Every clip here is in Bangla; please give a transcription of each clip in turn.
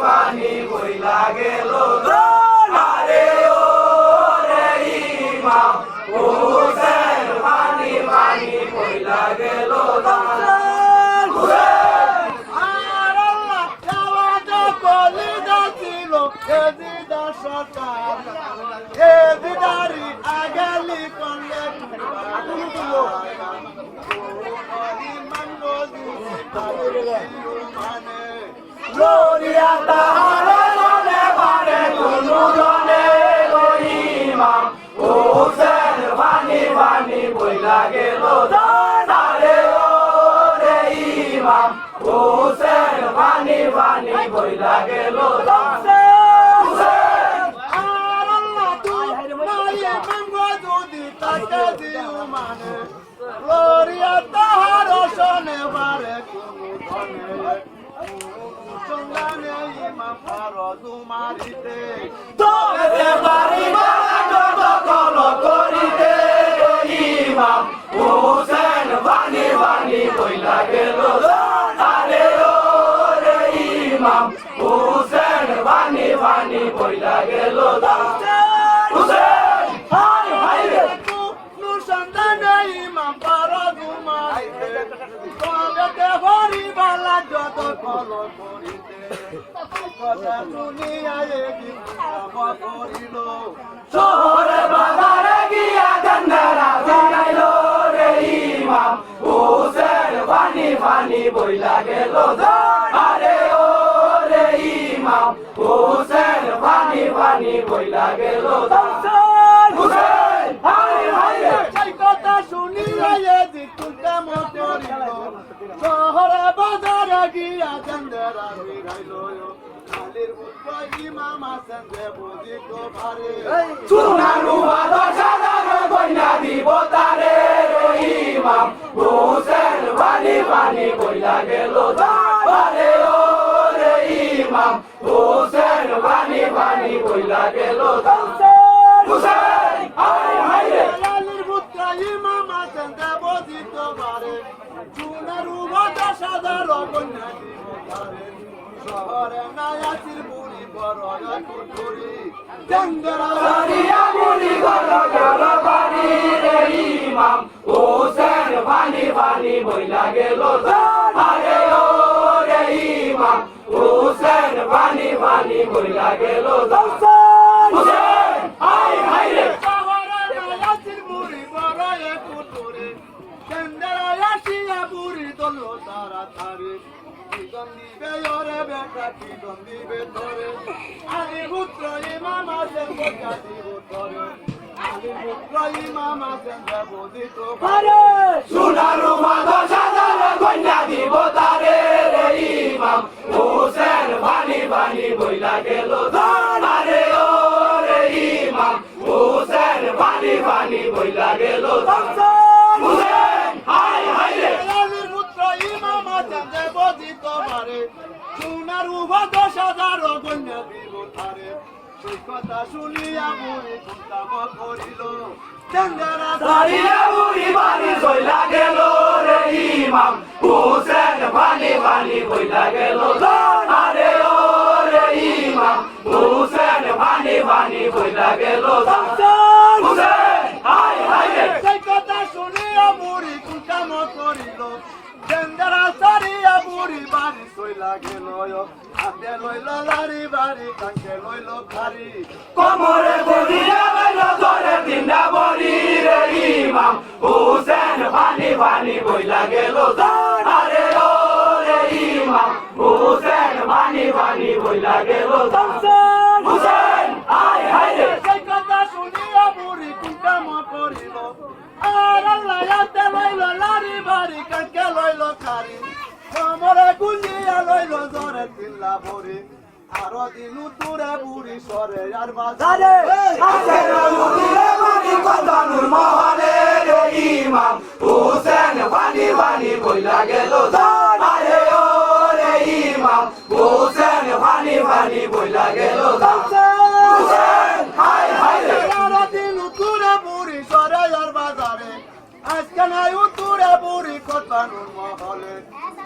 পানি বই গেল এগি করিল শহরে বাজারে গিয়া গন্ধারা জানাইল রে ইমাম হুসেন পানি পানি বইলা গেল আরে ও রে ইমাম হুসেন পানি পানি বইলা গেল হুসেন হাই হাই সেই কথা শুনিয়া এগি কাম করিল শহরে বাজারে গিয়া চন্দ্রা ফিরাইল কালির পুত্র ইমাম আছেন যে বুঝিত পারে সুনানু দশ হাজার বইলা গেল হাই হাই রে কালির পুত্র ইমাম আছেন যে বুঝিত পারে চুনার উভটা সাদা রকন্যা দিব পারে শহরে নায়াচির বুড়ি বড় কুটুরি চন্দ্রা সারিয়া মুড়ি গল গেল পানি রে ইমাম হুসেন পানি পানি বইলা গেল আরে বইলা গেল দিবে ওরে বেটা কি দিবে তোরে আলি পুত্র ইমাম আছেন বোঝা দিব তোরে আলি পুত্র ইমাম আছেন বুঝিত পারে সোনারু মাধব সাজার কন্যা দিব তারে রে ইমাম। হুসেন পানি পানি বইলা গেল আরে ও রে ইমাম। হুসেন পানি পানি বইলা গেল হুসেন হাই হাই রে আলির পুত্র ইমাম আছেন যে বুঝিত পারে সোনার উভা দশ হাজার কন্যা দিব তারে সেই কথা শুনিয়া বুড়ি চিন্তাম করিল। চন্দ্রা সারিয়া বুড়ি বাড়ি বইলা গেল রে ইমাম। হুসেন পানি পানি বইলা গেল। আরে ও রে ইমাম। হুসেন পানি পানি বইলা গেল। হুসেন বাড়ি সইলা গেল হাতে লইল লারি বাড়ি কাঙ্কে লইল খারি কোমরে বলিয়া গেল ধরে তিনটা বলি রে ইমাম। হুসেন পানি পানি বইলা গেল আরে ও রে ইমাম। হুসেন পানি পানি বইলা গেল হুসেন হাই হাই রে। সেই কথা শুনিয়া বুড়ি কুটাম করিল। আর আল্লাহ হাতে লইল লারি বাড়ি কাঙ্কে লইল খারি কোমরে গুলিয়া লইল জরে তিল্লা ভরি। আরও দিনু তুরে বুড়ি সরে আর বাজারে আজের মুদিরে পানি কদনুর মহলে রে ইমাম। হুসেন পানি পানি বইলা গেল আরে ও রে ইমাম হুসেন পানি পানি বইলা গেল হুসেন হাই হাই রে। আরও দিনু তুরে বুড়ি সরে আর বাজারে। আজকে নাই উতুরে বুড়ি কদনুর মহলে।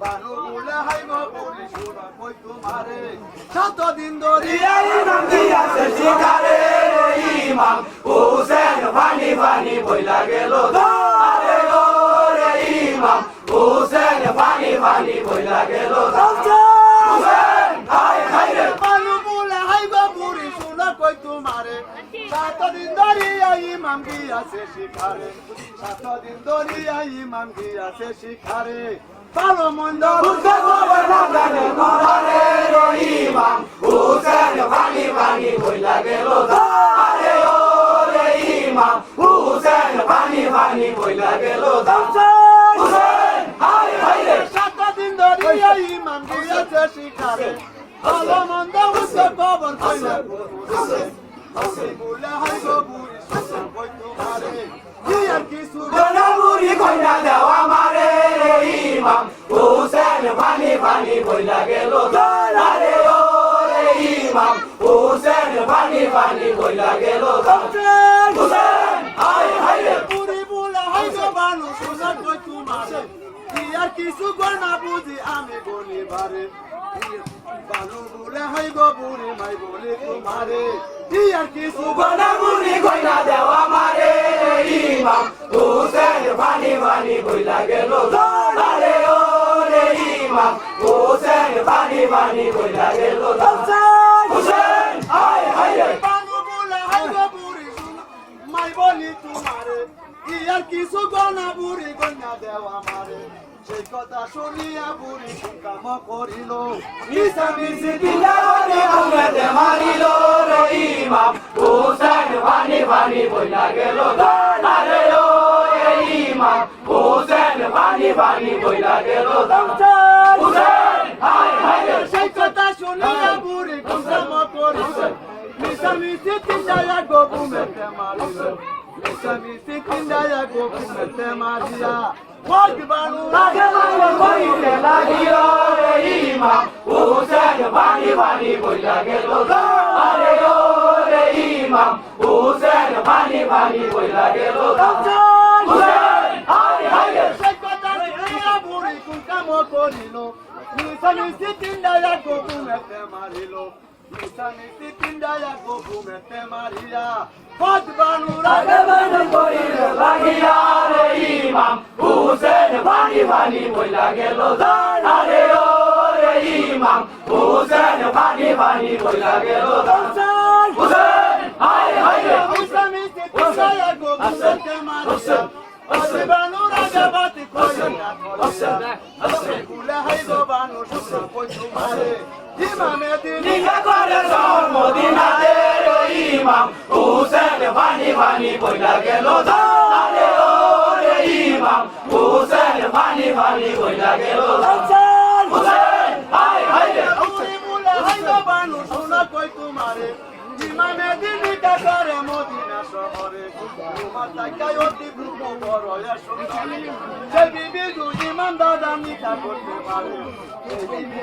বানু বলে হাই গো বলি সুরা কই তোমারে সাতদিন ধরি দিয়া ইমাম দিয়াছে শিকারে ইমাম হুসেন পানি পানি বইলা গেল আরে ও রে ইমাম হুসেন পানি পানি বইলা গেল হায় হায় গো তোমারে সাতদিন ধরিয়া ইমাম গিয়াছে শিখারে সাতদিন ধরিয়া ইমাম গিয়াছে শিখারে ভালো মন্দ বুঝতে খবর বইলা গেল হুসেন হায় হায় রে সাতদিন ধরিয়া ইমাম গিয়াছে শিখারে ভালো মন্দ বুঝতে খবর কইলা বলে হাই গো বুড়ি শোনা কই তোমারে কি আর কিছু জনমুরি কইনা দেওয়া মারে রে ইমাম হুসেন পানি পানি বইলা গেল আরে ও রে ইমাম হুসেন পানি পানি বইলা গেল হুসেন হায় হায় রে বুড়ি বলে হাই গো বানু শোনা কই তোমারে কি আর কিছু গনা বুঝি আমি বলি বারে। বানু বলে হাই গো বুড়ি মাই বলে তোমারে। কি আর কিছু জনমুরি কইনা দেওয়া মারে ইমাম। হুসেন পানি পানি বইলা গেল আরে ও রে ইমাম। হুসেন পানি পানি বইলা গেল হুসেন বলে হাই বুড়ি মাই বলি তোমারে। কিছু গনা বুড়ি গনা দেওয়া মারে। সেই কথা শুনিয়া বুড়ি কাম করিল। মিশামিশি দিলারে আঙ্গতে মারিল রে ইমাম। হুসেন পানি পানি বইলা গেল আরে ও ইমাম। হুসেন পানি পানি বইলা গেল হুসেন হায় হায়। সেই কথা শুনিয়া বুড়ি কাম করিল। মিশামিশি তিনডায়া গবু মারিল মিশামিশি তিনডায়া গবু মেতে মারিয়া ভোগ বানু লাগে মাইল কইতে লাগিল রে ইমাম হুসেন পানি পানি বইলা গেল আরে ও রে ইমাম হুসেন পানি পানি বইলা গেল হুসেন হায় হায় রে সেই কথা শুনিয়া বুড়ি কাম করিল মিশামিশি তিনডায়া গবু মেতে মারিল মিশামিশি তিনডায়া গবু মেতে মারিয়া ভোগ বানু হুসেন পানি পানি বইলা গেল আরে ও রে ইমাম হুসেন পানি পানি বইলা গেল হুসেন হায় হায় রে মিশামিশি তিনডায়া গবু মেতে মারিয়া বানু রাগে বাতি কইলা করিয়া কুলে হাই গো বানু তোমারে ইমামে দিন নিকা করে সব মদিনাতে রে ইমাম হুসেন ভানি ভানি বইলা গেল আরে ও রে ইমাম হুসেন পানি পানি বইলা গেল হুসেন হায় হায় রে মুলা হাইগো বানু শোনা কই তোমারে ইমামে দিনি করে মদিনা শহরে। তোমার তাকাই অতি গ্রুপ বড় সুন্দরী সে বিবি দু ইমান দাদা নিকা করতে পারে।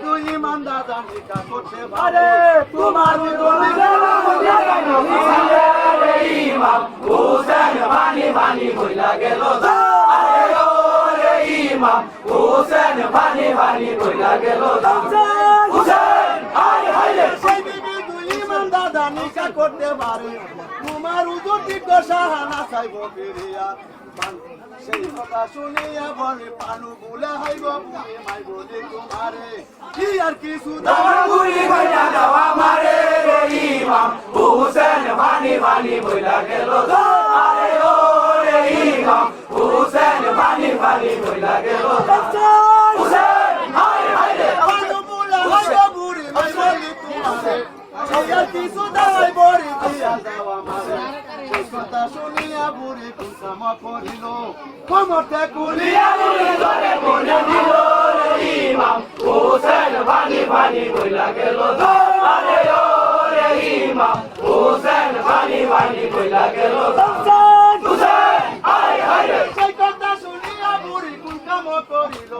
সেই ইমান দাদা নিকা করতে পারে। তোমার ইমাম হুসেন পানি পানি বইলা গেল ইমাম হুসেন পানি পানি বইলা গেল হুসেন হায় হায় রে সেই বিবি দু ইমান দাদা নিকা করতে পারে। তোমার উজুর উজুটি সাহানা চাইব ফিরিয়া। সেই কথা শুনিয়া বলে পানু বুলে হাইব বুড়ি মাই বলি তোমারে। কি আর কিছু দামাগুড়ি কইনা দেওয়া মারে রে ইমাম। হুসেন পানি পানি বইলা গেল আরে ও রে ইমাম। হুসেন পানি পানি বইলা গেল হুসেন হায় হায় রে পানু বুলে হাইব বুড়ি মাই বলি তোমারে কি আর কিছু দাওয়াই বড়ি দিয়া দেওয়া মারে কথা শুনিয়া বুড়ি কুসাম করিল কুলি কুলিয়া মুড়ি ধরে মনে দিল রে ইমাম হুসেন ভানি ভানি বইলা গেল আরে ও রে ইমাম হুসেন ভানি ভানি বইলা গেল হুসেন আয় হায় রে সেই কথা শুনিয়া বুড়ি কুসাম করিল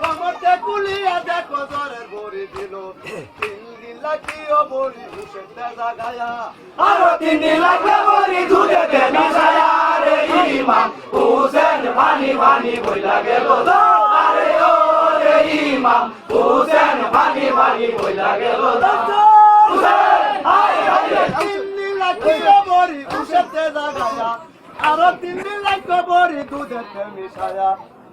কমরতে কুলিয়া দেখো জ্বরের ভরি দিল লাগিও বুড়ি হুসেনতে জাগায়া আরও তিন লাগবে বলি দুধেতে মিশায়া রে ইমাম। হুসেন ভানি ভানি বইলা গেল আরে ও রে ইমাম। হুসেন ভানি ভানি বইলা গেল হুসেন আয় তিন দিন লাগিও বুড়ি জাগায়া আরও তিন মিশায়া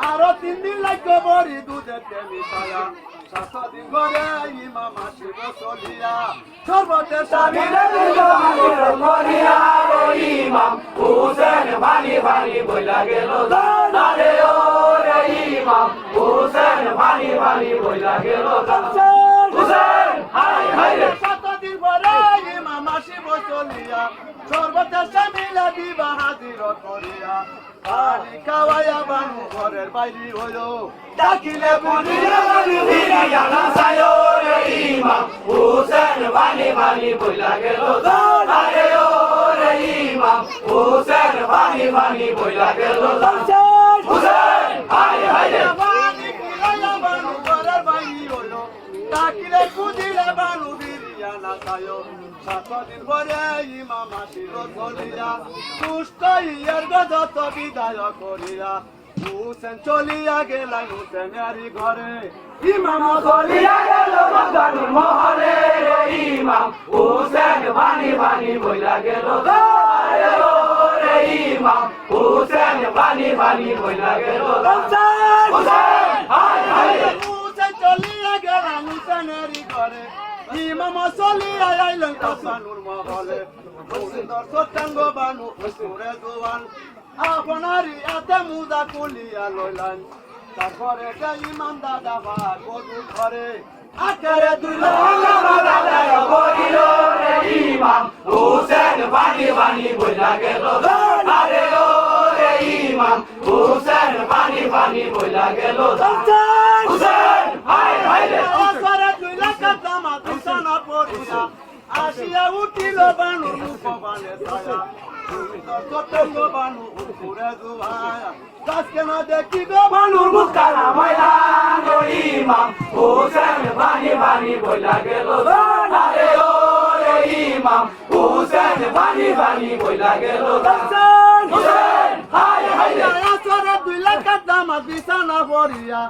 আরও তিন দিন লাগবে বড়ি দুধেতে মিশায়া সাত দিন পরে ইমাম আসিব চলিয়া। সর্বতে স্বামী মরিয়া হুসেন ও ইমাম। হুসেন ভানি ভানি বইলা গেল হুসেন হায় হায় রে সাতদিন পরে ইমাম আসিব চলিয়া সর্বতে স্বামীলা দিবা হাজির করিয়া পানি খাওয়াইয়া বানু ঘরের বাইরে হইল। ডাকিলে বুঝিয়া ফিরিয়া না সায়ো রে ইমাম হুসেন হায় হায় রে পানি খাওয়াইয়া বানু ঘরের বাইরে হইল ডাকিলে বুঝিলে বানু ফিরিয়া না খায়ো সাতদিন পরে ইমাম আসিল চলিয়া সুস্থ ইয়ার গজত বিদায় করিয়া হুসেন চলিয়া গেলাই হুসেনারি ঘরে। ইমাম চলিয়া গেল মগানুর মহলে ইমাম। হুসেন ভানি ভানি বইলা গেল রে ইমাম। হুসেন ভানি ভানি বইলা গেল হুসেন! হুসেন! চলিয়া গেলাই হুসেনারি ঘরে। ইমাম চলিয়া আইলেন কাসানুর মহলে সুন্দর সত্যাঙ্গ বানু সুরে জোয়ান আপনারই এতে মুদা কুলিয়া লইলেন তারপরে যে ইমাম দাদা ভাগ বধু ঘরে আখেরে দুই বলিল রে ইমাম। হুসেন ভানি ভানি বইলা গেল, আরে ও রে ইমাম। হুসেন ভানি ভানি বইলা গেল, হুসেন, হায় হায় রে। অসরে আসিয়া উঠিল বানু মুখ বানে ছায়া। সতঙ্গ বানু উপরে জুয়ায়া। গাছ কেন দেখিব মানুর মুখানা ময়লা রে ইমাম হুসেন ভানি ভানি বইলা দুই লাখ দামা বিছানা পড়িয়া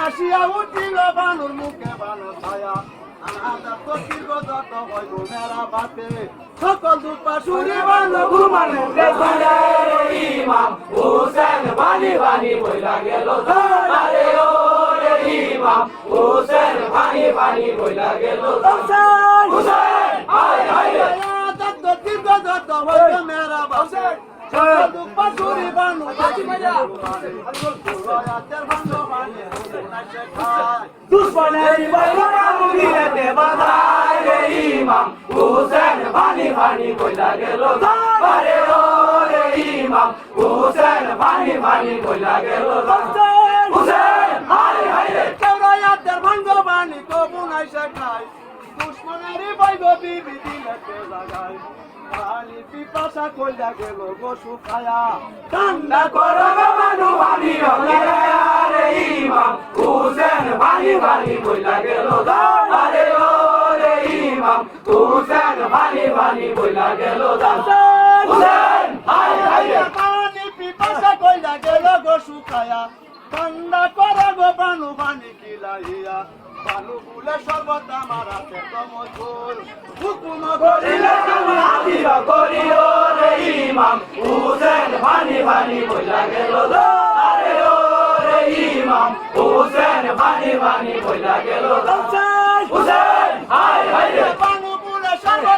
আসিয়া উঠিল বানুর মুখে বানু ছায়া। মেরা সকল দুপা সুরি বানু ঘুমানো ইমাম। হুসেন ভানি ভানি বইলা গেল আরে ও রে ইমাম। হুসেন ভানি ভানি বইলা গেল হুসেন হায় হায়। রে দুশ্মনের বইলা মুগিরেতে বাধায় ইমাম হুসেন ভানি ভানি বইলা গেল ও রে ইমাম হুসেন ভানি ভানি বইলা গেল হুসেন হায় হায় রে পিপাসা কইলা গেল বসু খায়া ঠান্ডা করো মানু ভানি রে ইমাম। হুসেন ভানি ভানি বইলা গেল আরে ও রে ইমাম। হুসেন গেল হুসেন পানি পিপাসা কইলা গেল গো শুকায়া ঠান্ডা করে গো কিলাইয়া বানু বুলে সর্বদা মারা পেট মজুর হুকুম করিলে তুমি হাজির করিও রে ইমাম। হুসেন ভানি ভানি বইলা গেল আরে ও রে ইমাম। হুসেন ভানি ভানি বইলা গেল হুসেন! হায় হায় রে। সর্বদা আমার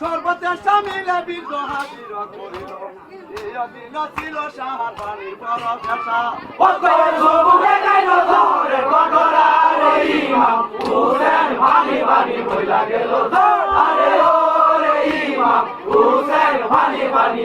সর্বতের সামিলে বীর হাজির করিল। এই দিন ছিল সাহার বাণীর বড় ভাষা ওকর সুবুকে গাইল আরে ও রে ইমাম। হুসেন ভানি ভানি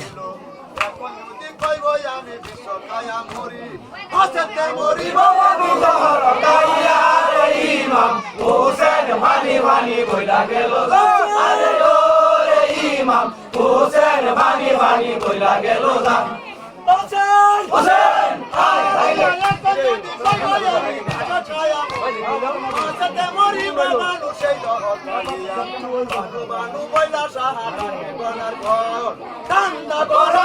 আমি বিশ্ব কায়া মরি। হাসতে মরিব জহর গাইয়া রে ইমাম হুসেন ভানি ভানি বইলা গেল আরে ও রে ইমাম হুসেন ভানি ভানি বইলা গেল হুসেন হুসেন হায় হায় রে করবালু ভানি গিলা রে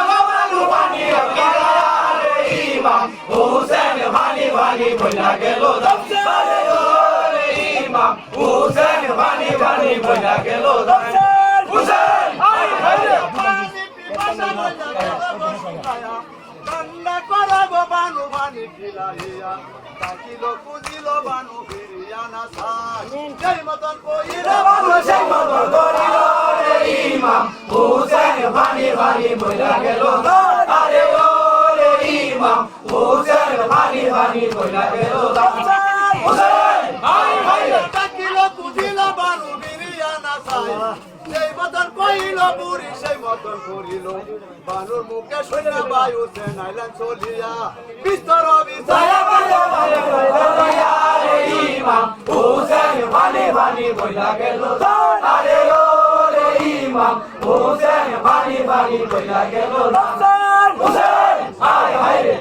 ইমাম হুসেন ভানি ভানি বইলা গেল আরে ও রে ইমাম হুসেন ভানি ভানি বইলা গেল হুসেন রে কান্না করাব বানু বানি খিলাইয়া তাকিল কুজিল বানু ফিরিয়া না সাই সেই মতন কইরা বানু সেই মতো করিল রে ইমাম। হুসেন ভানি ভানি বইলা গেল আরে ও রে ইমাম হুসেন ভানি ভানি বইলা গেল হুসেন হায় হায় রে তাকিল কুজিল বানু ফিরিয়া না সাই সেই মতন বুড়ি সেই মতন করিল। বানুর মুখে শুনে বায়ু সে নাইলেন চলিয়া। বিস্তর হুসেন ভানি ভানি বইলা গেল। আরে ও রে ইমাম। হুসেন ভানি ভানি বইলা গেল। হুসেন হায় হায় রে।